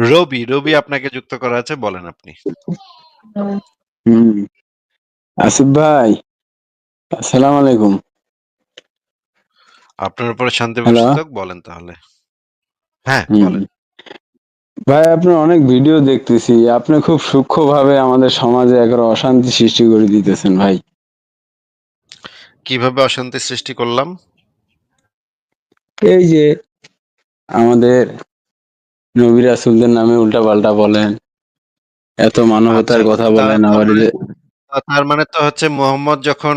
রবি, রবি আপনাকে যুক্ত করা আছে বলেন আপনি। হুম। আসিফ ভাই, আসসালামু আলাইকুম। আপনার উপরে শান্তি? বলেন তাহলে। হ্যাঁ, বলেন। ভাই আপনার অনেক ভিডিও দেখতেছি। আপনি খুব সূক্ষ্মভাবে আমাদের সমাজে একেবারে অশান্তি সৃষ্টি করে দিতেছেন ভাই। কীভাবে অশান্তি সৃষ্টি করলাম? এই যে আমাদের নবী রাসূলদের নামে উল্টা পাল্টা বলেন। এত আচ্ছা, মানবতার কথা তা বলেন তার আবার মানে তার মানে তো হচ্ছে মোহাম্মদ যখন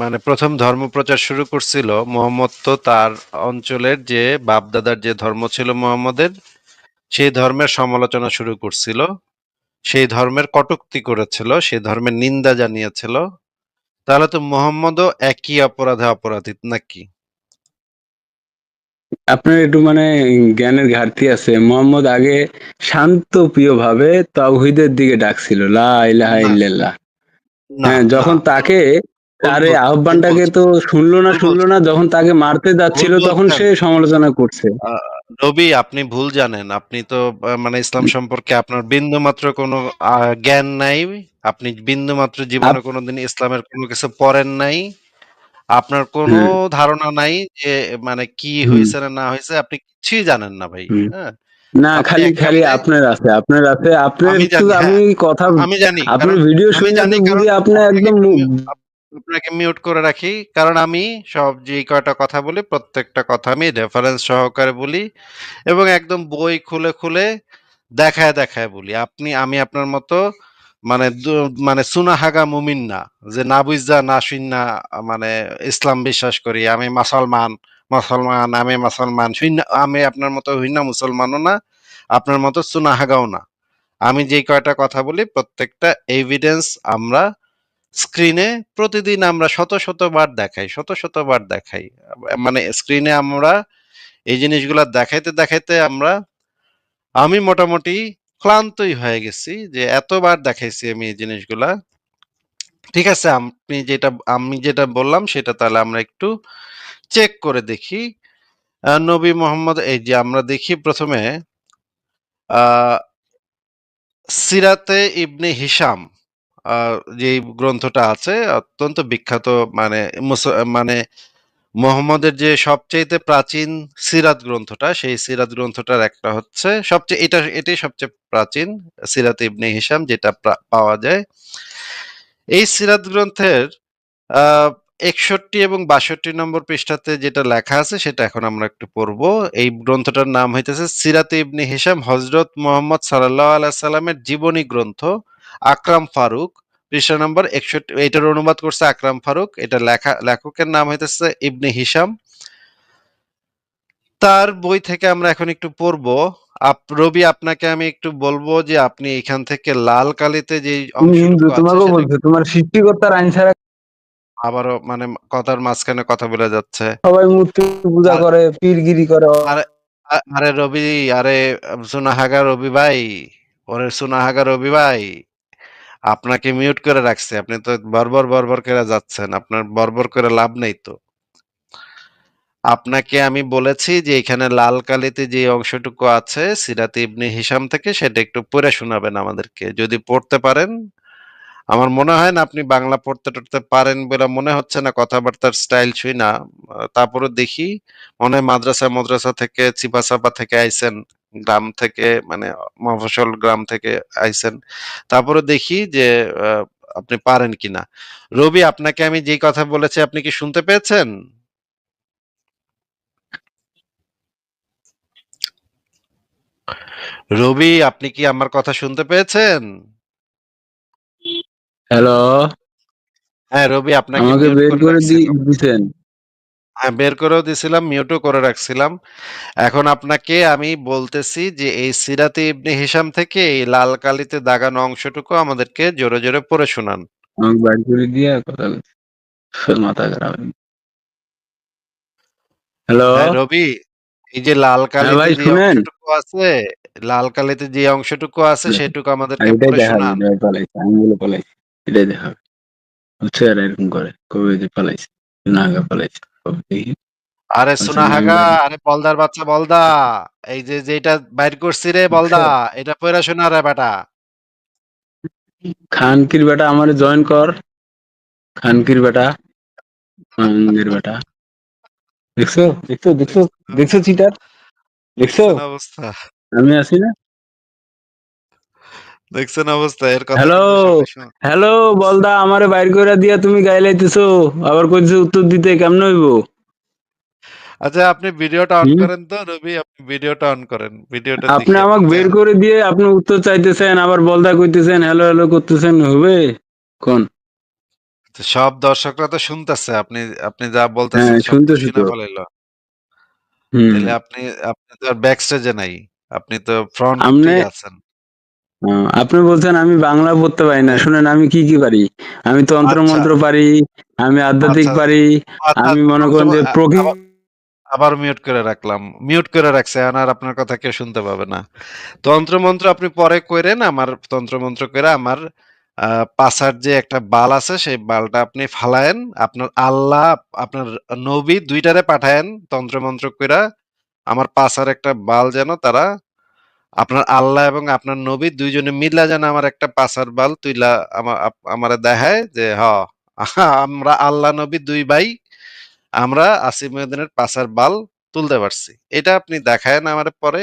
মানে প্রথম ধর্ম প্রচার শুরু করছিল, মোহাম্মদ তো তার অঞ্চলের যে বাপ-দাদার যে ধর্ম ছিল মোহাম্মদের, সেই ধর্মের সমালোচনা শুরু করছিল। সেই ধর্মের কটুক্তি করেছিল, সেই ধর্মের নিন্দা জানিয়েছিল। তাহলে তো মোহাম্মদও একই অপরাধে অপরাধী নাকি? আপনার একটু মানে জ্ঞানের ঘাটতি আছে। মোহাম্মদ আগে শান্ত প্রিয় ভাবে তাওহীদের দিকে ডাকছিল। লা ইলাহা ইল্লাল্লাহ। হ্যাঁ, যখন তাকে তার এই আহ্বানটাকে তো শুনলো না, শুনলো না। যখন তাকে মারতে যাচ্ছিল তখন সে সমালোচনা করছে। রবি আপনি ভুল জানেন। আপনি তো মানে ইসলাম সম্পর্কে আপনার বিন্দুমাত্র কোনো আ জ্ঞান নাই। আপনি বিন্দুমাত্র আপ জীবনে কোনোদিন ইসলামের কোনো কিছু পড়েন নাই। আপনার কোনো হুম, ধারণা নাই যে মানে কি হুম, হইছে না, না হইছে আপনি কিছুই জানেন না ভাই। হুম। হ্যাঁ? না আপনি খালি, খালি একেবারে আপনার আছে, আপনার আছে। আপনার আমি তো জানি আমি হ্যাঁ, কথা আমি জানি। আপনার কারণ ভিডিও আমি শুনে জানি তো কারণ বুঝি আপনি আপনাকে একদম একটু মু মিউ আপ আপনাকে মিউট করে রাখি। কারণ আমি সব যেই কয়টা কথা বলি প্রত্যেকটা কথা আমি রেফারেন্স সহকারে বলি এবং একদম বই খুলে, খুলে দেখায়, দেখায় বলি। আপনি আমি আপনার মতো মানে মানে সুনাহাগা মুমিন না। যে না বুইঝা না শুইন্না মানে ইসলাম বিশ্বাস করি। আমি মুসলমান, মুসলমান, আমি মুসলমান। শুইন্না আমি আপনার মতো হইনা মুসলমানও না। আপনার মতো সুনাহাগাও না। আমি যেই কয়টা কথা বলি প্রত্যেকটা এভিডেন্স আমরা স্ক্রিনে প্রতিদিন আমরা শত, শত বার দেখাই, শত, শত বার দেখাই। মানে স্ক্রিনে আমরা এই জিনিসগুলা দেখাইতে, দেখাইতে আমরা আমি মোটামুটি ক্লান্তই হয়ে গেছি যে এতবার দেখাইছি আমি এই জিনিসগুলা। ঠিক আছে, আপনি যেটা আমি যেটা বললাম সেটা তাহলে আমরা একটু চেক করে দেখি। নবী মোহাম্মদ এই যে আমরা দেখি ১ম এ সিরাতে ইবনে হিসাম যেই গ্রন্থটা আছে অত্যন্ত বিখ্যাত মানে মানে মোহাম্মদের যে সবচাইতে প্রাচীন সিরাত গ্রন্থটা, সেই সিরাত গ্রন্থটার একটা হচ্ছে সবচেয়ে এটা এটাই সবচেয়ে প্রাচীন সিরাত ইবনে হিসাম যেটা পাওয়া যায়। এই সিরাত গ্রন্থের ৬১ এবং ৬২ নম্বর পৃষ্ঠাতে যেটা লেখা আছে সেটা এখন আমরা একটু পড়ব। এই গ্রন্থটার নাম হইতেছে সিরাত ইবনে হিসাম হজরত মোহাম্মদ সাল্লাল্লাহু আলাইহি সাল্লামের জীবনী গ্রন্থ। আকরাম ফারুক পৃষ্ঠা নম্বর ৬১ এটার অনুবাদ করছে আকরাম ফারুক। এটা লেখা লেখকের নাম হইতেছে ইবনে হিশাম। তার বই থেকে আমরা এখন একটু পড়ব। রবি আপনাকে আমি একটু বলব যে আপনি এখান থেকে লাল কালিতে তোমার সৃষ্টিকর্তার আইন ছাড়া আবারও মানে কথার মাঝখানে কথা বলে যাচ্ছে। সবাই মূর্তি পূজা আর করে, পীরগিরি করে। আরে আরে রবি, আরে সুনাহাগা রবি ভাই, ওরে সুনাহাগা রবি ভাই, আপনাকে মিউট করে রাখছি। আপনি তো বর্বর, বর্বর করে যাচ্ছেন। আপনার বর্বর করে লাভ নেই তো। আপনাকে আমি বলেছি যে এখানে লাল কালিতে যে অংশটুকু আছে সিরাতে ইবনে হিশাম থেকে সেটা একটু পড়ে শোনাবেন আমাদেরকে। যদি পড়তে পারেন আমার মনে হয় না আপনি বাংলা পড়তে-টড়তে পারেন বলে মনে হচ্ছে না কথাবার্তার স্টাইল শুইনা। না তারপরেও দেখি মনে হয় মাদ্রাসা-মাদ্রাসা থেকে চিপা-চাপা থেকে আইছেন। গ্রাম থেকে মানে মফস্বল গ্রাম থেকে আইসেন তারপরে দেখি যে আপনি পারেন কিনা। রবি আপনাকে আমি যেই কথা বলেছি আপনি কি শুনতে পেয়েছেন? রবি আপনি কি আমার কথা শুনতে পেয়েছেন? হ্যালো? হ্যাঁ, রবি আপনাকে বের করে করে দি রাখছিলাম। দিছেন। হ্যাঁ, বের করেও দিছিলাম, মিউটও করে রাখছিলাম। এখন আপনাকে আমি বলতেছি যে এই সিরাতে ইবনে হিশাম থেকে এই লাল কালিতে দাগানো অংশটুকু আমাদেরকে জোরে, জোরে পড়ে শোনান। আমাকে বাইর করে দিয়া কথা কইছে। মাথা খারাপ। হ্যালো? হ্যাঁ, রবি এই যে লাল হ্যাঁ কালিতে ভাই যে শুনেন? অংশটুকু আছে, লাল কালিতে যে অংশটুকু আছে সেটুকু আর আমাদেরকে এটাই পড়ে দেখাবে শোনান। যে পালাইছে। আমি বলে পালাইছি। এটাই দেখাবে। বুঝছ এরা এরকম করে। কবে যে পালাইছে। পালাইছে। আরে বলছেন সোনা হাগা আরে বলদার বাচ্চা বলদা। এই যে যেটা বাইর করছি রে বলদা এটা পয়রা শোনা রে বেটা। খানকির বেটা আমারে জয়েন কর। খানকির বেটা খানকির বেটা। দেখছ? দেখছ? দেখছ? দেখছ চিটার দেখছ? অবস্থা? আমি আছি না? দেখছেন অবস্থা এর কথা হ্যালো হ্যালো বলদা আমারে বাইর করে দিয়া তুমি গাইলাইতেছো আবার কইছো উত্তর দিতে কেমন হইব? আচ্ছা আপনি ভিডিওটা অন করেন তো রবি আপনি ভিডিওটা অন করেন। ভিডিওটা আপনি আমাকে বের করে দিয়ে আপনি উত্তর চাইতেছেন আবার বলদা কইতেছেন হ্যালো হ্যালো করতেছেন হবে? কোন? সব দর্শকরা তো শুনতেছে আপনি আপনি যা বলতেছেন হ্যাঁ সব তো শুনতেছি তো তাহলে আপনি আপনি তো আর ব্যাক স্টেজে নাই আপনি তো ফ্রন্ট আছেন। আপনি বলছেন আমি বাংলা পড়তে পারি না। শুনেন আমি কি কি পারি? আমি তন্ত্র আচ্ছা। মন্ত্র পারি আমি আধ্যাত্মিক আচ্ছা। পারি আচ্ছা আমি মনে করেন যে প্রকৃতি আবার মিউট করে রাখলাম। মিউট করে রাখছে আর আপনার কথা কেউ শুনতে পাবে না। তন্ত্রমন্ত্র আপনি পরে করেন আমার তন্ত্রমন্ত্র করে আমার পাছার যে একটা বাল আছে সেই বালটা আপনি ফালায়েন। আপনার আল্লাহ আপনার নবী দুইটারে পাঠায়েন তন্ত্রমন্ত্র কইরা। আমার পাছার একটা বাল যেন তারা আপনার আল্লাহ এবং আপনার নবী দুইজনে মিলা যেন আমার একটা পাছার বাল তুইলা আমার দেখায় যে, হ, আমরা আল্লাহ, নবী দুই ভাই, আমরা আসিফ মহিউদ্দিনের পাছার বাল তুলতে পারছি। এটা আপনি দেখায়েন আমার পরে।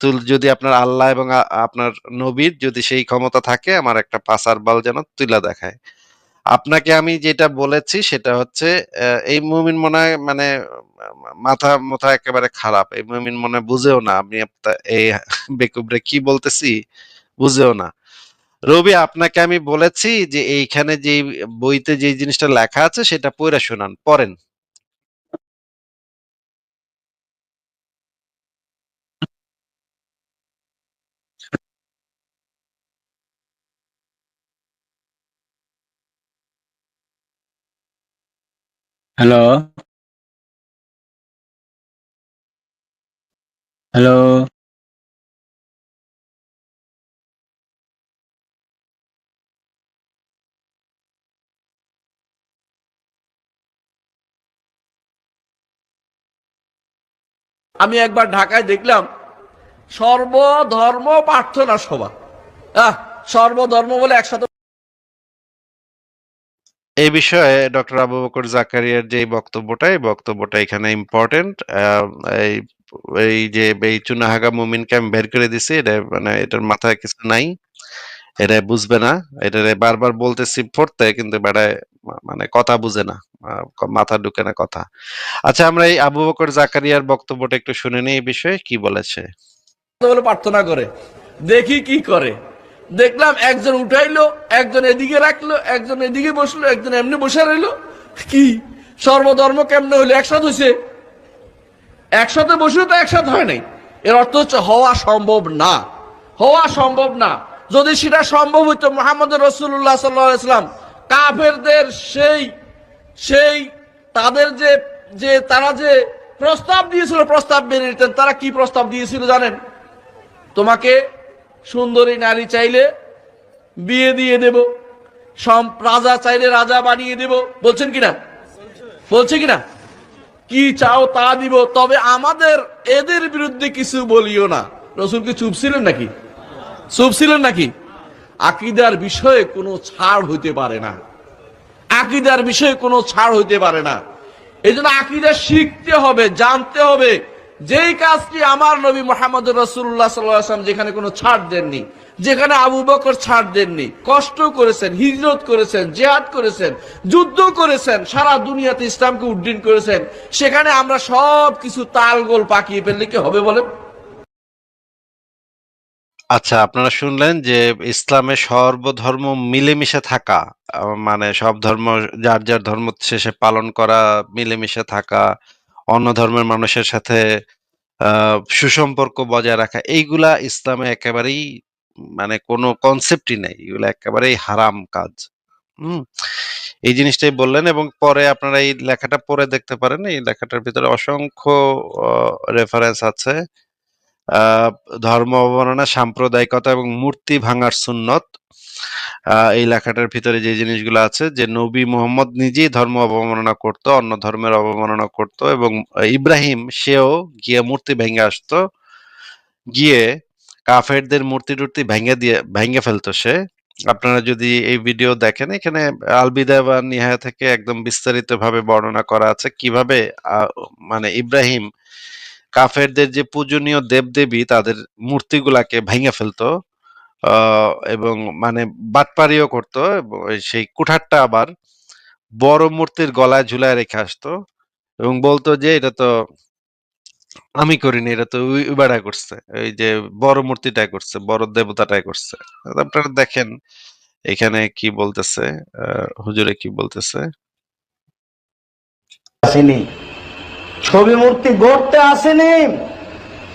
তুল যদি আপনার আল্লাহ এবং আপনার নবীর যদি সেই ক্ষমতা থাকে, আমার একটা পাছার বাল যেন তুলা দেখায়। আপনাকে আমি যেটা বলেছি সেটা হচ্ছে এই মুমিন মনে মানে মাথা মাথা একেবারে খারাপ। এই মুমিন মনে বুঝেও না, আমি এই বেকুবরে কি বলতেছি বুঝেও না। রবি, আপনাকে আমি বলেছি যে এইখানে যে বইতে যে জিনিসটা লেখা আছে, সেটা পড়ে শোনান, পড়েন। Hello hello? আমি একবার ঢাকায় দেখলাম সর্বধর্ম প্রার্থনা সভা। আহ সর্বধর্ম বলে একসাথে এই বিষয়ে ডক্টর আবু বকর জাকারিয়ার যে বক্তব্যটা এই বক্তব্যটা এখানে ইম্পর্টেন্ট এই এই যে এই চুনাহাগা মুমিনকে আমি বের করে দিছি, এটা মানে এটার মাথায় কিছু নাই। এটা বুঝবে না। এটা বারবার বলতেছি পড়তে, কিন্তু বেড়ায় মানে কথা বুঝে না। মাথা ঢুকে না কথা। আচ্ছা আমরা এই আবু বকর জাকারিয়ার বক্তব্যটা একটু শুনে নিই এই বিষয়ে। কি বলেছে? প্রার্থনা করে। দেখি কি করে। দেখলাম একজন উঠাইলো, একজন এদিকে রাখল, একজন এদিকে বসল, একজন এমনি বসে রইল। কি? সর্বধর্ম কেমনে হইল? একসাথে হয়েছে একসাথে বসে তো একসাথে হয় নাই। এর অর্থ হচ্ছে হওয়া সম্ভব না। হওয়া সম্ভব না। যদি সেটা সম্ভব হইতো, মোহাম্মদ রসুল্লাহ সাল্লাম কাফেরদের সেই সেই তাদের যে যে তারা যে প্রস্তাব দিয়েছিল, প্রস্তাব মেনে নিতেন, তারা কি প্রস্তাব দিয়েছিল জানেন? তোমাকে সুন্দরী নারী চাইলে বিয়ে দিয়ে দেব, সম- রাজা চাইলে রাজা বানিয়ে দেব। বলছেন কিনা? বলছে কিনা? কি চাও তা দিব, তবে আমাদের এদের বিরুদ্ধে কিছু বলিও না। রসুল কি চুপ ছিলেন নাকি? চুপ ছিলেন নাকি? আকিদার বিষয়ে কোনো ছাড় হইতে পারে না। আকিদার বিষয়ে কোনো ছাড় হইতে পারে না। এই জন্য আকিদা শিখতে হবে, জানতে হবে যেই কাজটি আমার নবী মোহাম্মদ রসুল্লাহ সাল্লাম যেখানে কোনো ছাড় দেননি, যেখানে আবু বকর ছাড় দেননি, কষ্ট করেছেন, হিজরত করেছেন, জেহাদ করেছেন, যুদ্ধ করেছেন, সারা দুনিয়াতে ইসলামকে উড্ডীন করেছেন, সেখানে আমরা সব কিছু তালগোল পাকিয়ে ফেললে কি হবে বলেন? আচ্ছা আপনারা শুনলেন যে ইসলামে সর্বধর্ম মিলেমিশে থাকা মানে সব ধর্ম, যার যার ধর্ম শেষে পালন করা, মিলেমিশে থাকা অন্য ধর্মের মানুষের সাথে সুসম্পর্ক বজায় রাখা, এইগুলা ইসলামে একেবারেই মানে কোনো কনসেপ্টই নেই। এগুলো একেবারেই হারাম কাজ। হুম? এই জিনিসটাই বললেন এবং পরে আপনারা এই লেখাটা পড়ে দেখতে পারেন। এই লেখাটার ভিতরে অসংখ্য রেফারেন্স আছে। ধর্ম অবমাননা সাম্প্রদায়িকতা এবং মূর্তি ভাঙার সুন্নত এই লেখাটার ভিতরে যে জিনিসগুলো আছে যে নবী মোহাম্মদ নিজেই ধর্ম অবমাননা করত, অন্য ধর্মের অবমাননা করত এবং ইব্রাহিম সেও গিয়ে মূর্তি ভেঙে আসতো। গিয়ে কাফেরদের মূর্তি-টূর্তি ভেঙে দিয়ে ভেঙে ফেলতো সে। আপনারা যদি এই ভিডিও দেখেন এখানে আলবিদা বা নিহায়া থেকে একদম বিস্তারিতভাবে বর্ণনা করা আছে কীভাবে মানে ইব্রাহিম কাফেরদের যে পূজনীয় দেবদেবী তাদের মূর্তিগুলাকে ভেঙে ফেলতো। এবং মানে বাটপাড়িও করতো সেই কুঠারটা আবার বড় মূর্তির গলায় ঝুলায় রেখে আসতো এবং বলতো যে এটা তো আমি করিনি এটা তো ওই করছে। এই যে বড় মূর্তিটাই করছে, বড় দেবতাটাই করছে। আপনারা দেখেন এখানে কি বলতেছে, হুজুরে কি বলতেছে। ছবি মূর্তি গড়তে আসেনি,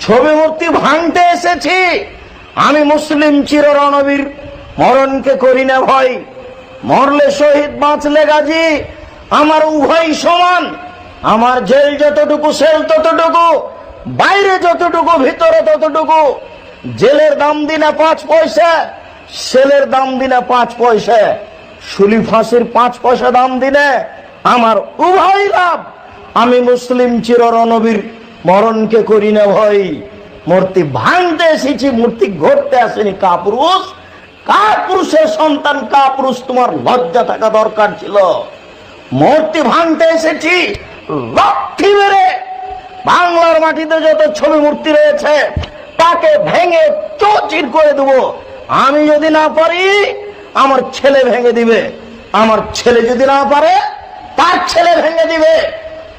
ছবি মূর্তি ভাঙতে এসেছি। আমি মুসলিম চির রণবীর মরণকে করি না ভয় মরলে শহীদ বাঁচলে গাজী, আমার উভয় সমান। আমার জেল যতটুকু, সেল ততটুকু, বাইরে যতটুকু, ভিতরে ততটুকু। জেলের দাম দিনা পাঁচ পয়সা, সেলের দাম দিনা পাঁচ পয়সা। শুলি ফাঁসির পাঁচ পয়সা দাম দিনে আমার উভয় লাভ। আমি মুসলিম চির রণবীর মরণকে করি না ভয়। মূর্তি ভাঙতে এসেছি, মূর্তি ঘটতে আসেনি কাপুরুষ। কাপুরুষের সন্তান, কাপুরুষ, তোমার লজ্জা থাকা দরকার ছিল। মূর্তি ভাঙতে এসেছি লক্ষ্মী মেরে। বাংলার মাটিতে যত ছবি মূর্তি রয়েছে, তাকে ভেঙে চৌচির করে দেবো। আমি যদি না পারি, আমার ছেলে ভেঙে দিবে। আমার ছেলে যদি না পারে, তার ছেলে ভেঙে দিবে।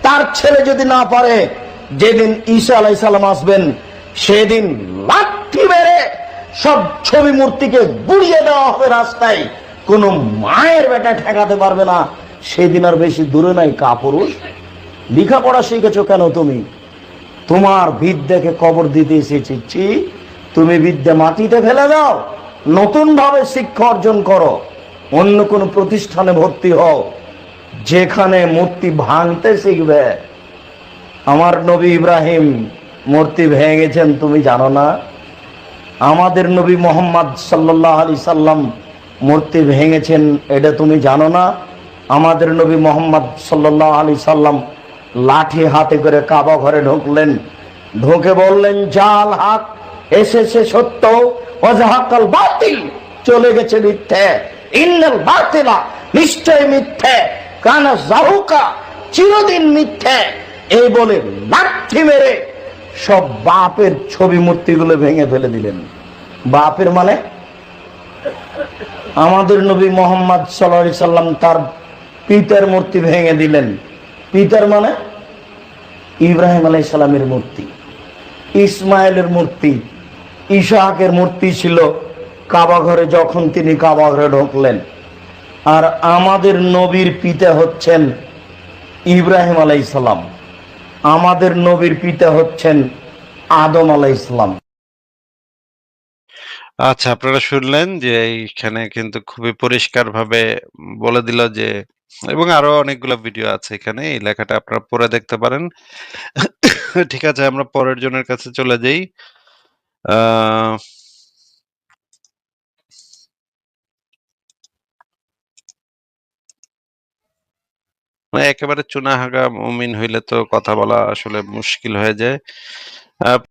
তার ছেলে যদি না পারে, যেদিন ঈসা আলাই সালাম আসবেন, সেদিন লাঠি মেরে সব ছবি মূর্তিকে গুড়িয়ে দেওয়া হবে রাস্তায়। কোন মায়ের বেটা ঠেকাতে পারবে না। সেদিন আর বেশি দূরে নাই, কাপুরুষ। লেখাপড়া শিখেছো কেন তুমি? তোমার বিদ্যাকে কবর দিতে এসেছি। তুমি বিদ্যা মাটিতে ফেলে দাও। নতুন ভাবে শিক্ষা অর্জন করো। অন্য কোনো প্রতিষ্ঠানে ভর্তি হও। যেখানে মূর্তি ভাঙতে শিখবে, আমার নবী ইব্রাহিম মূর্তি ভেঙেছেন, তুমি জানো না? আমাদের নবী মোহাম্মদ সাল্লাহ আলি সাল্লাম মূর্তি ভেঙেছেন, এটা তুমি জানো না? আমাদের নবী মোহাম্মদ সাল্লাহ আলি সাল্লাম লাঠি হাতে করে কাবা ঘরে ঢুকলেন। ঢুকে বললেন, জাল হাক, এসেছে সত্য অজাহাকাল বাতিল, চলে গেছে মিথ্যে, ইন্নাল বাতিলা নিশ্চয় মিথ্যে। কানা জাহুকা চিরদিন মিথ্যে। এই বলে লাঠি মেরে সব বাপের ছবি মূর্তিগুলো ভেঙে ফেলে দিলেন। বাপের মানে? আমাদের নবী মোহাম্মদ সাল্লাহ সাল্লাম তার পিতার মূর্তি ভেঙে দিলেন। পিতার মানে? ইব্রাহিম আলাই সালামের মূর্তি ইসমাইলের মূর্তি, ইশাকের মূর্তি ছিল কাবা ঘরে যখন তিনি কাবা ঘরে ঢুকলেন। আর আমাদের নবীর পিতা হচ্ছেন ইব্রাহিম আলাই সালাম। আমাদের নবীর পিতা হচ্ছেন আদম আলাই ইসলাম আচ্ছা আপনারা শুনলেন যে এইখানে কিন্তু খুবই পরিষ্কারভাবে বলে দিল যে, এবং আরও অনেকগুলো ভিডিও আছে এখানে, এই লেখাটা আপনারা পড়ে দেখতে পারেন। ঠিক আছে, আমরা পরের জনের কাছে চলে যাই। আহ মানে একেবারে চুনাহাগা মুমিন হইলে তো কথা বলা আসলে মুশকিল হয়ে যায়।